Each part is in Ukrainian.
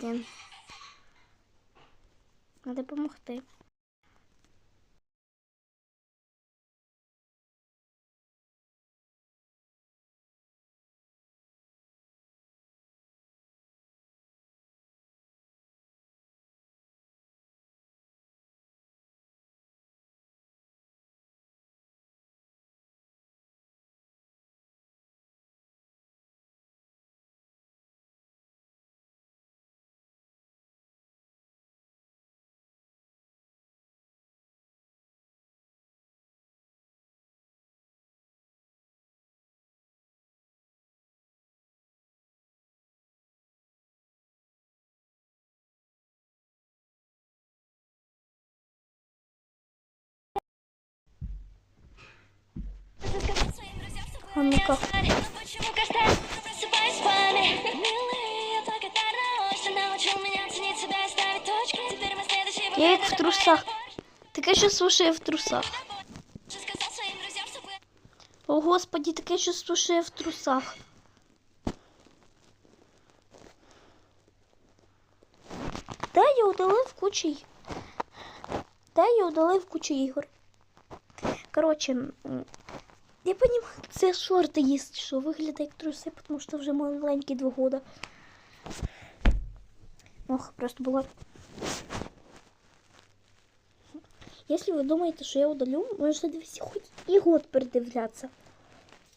Блін. Надо допомогти. Мы следующий Я як в трусах. Таке що я в трусах. О, Господи, таке чувство, що я в трусах. Да, я удалив кучу. Да, я удалив кучу ігор. Коротше, м, я понимаю, це шорти є, що виглядає як труси, тому що вже маленькі два года. Ох, просто була. Якщо ви думаєте, що я удалю, можете дивитися хоч і год передивлятися.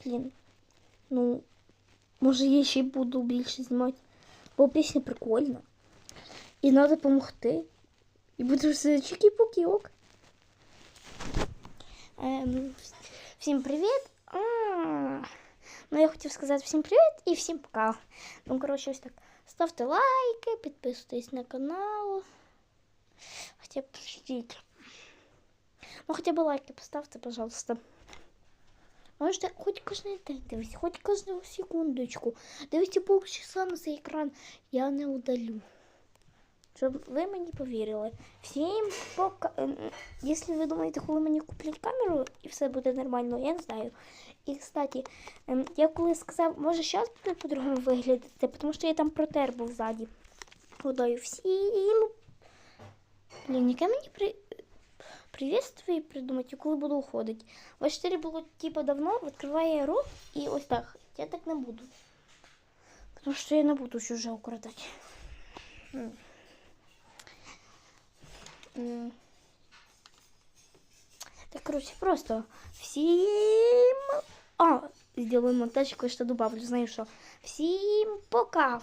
Блін. Ну, може я ще й буду більше знімати. Бо пісня прикольна. І треба допомогти. І буде все чики-пуки ок. Ем, всім привіт. А, Ну, я хотів сказати всім привіт і всім пока. Ну, коротше, ось так. Ставте лайки, підписуйтесь на канал. Хоча б подождіть. Ну, хотя бы лайки поставьте, пожалуйста. Можете хоть кожен день дивитися, хоч кожну секундочку. Дивіться полчаса на цей екран, я не удалю. Щоб ви мені повірили. Всім пока. Ем, Якщо ви думаєте, коли мені куплять камеру і все буде нормально, я не знаю. І, кстати, ем, я коли сказав, може зараз буде по-другому виглядати, тому що я там протер був ззаді. Водою всім. Блін, яке мені при приветствие придумати, коли буду уходити. В 4 було типу давно, відкриває рот і ось так. Я так не буду. Тому що я не буду чуже украдати. Так, короче, просто всім... А, сделаю монтаж, кое-что добавлю. Знаю, що. Всім пока!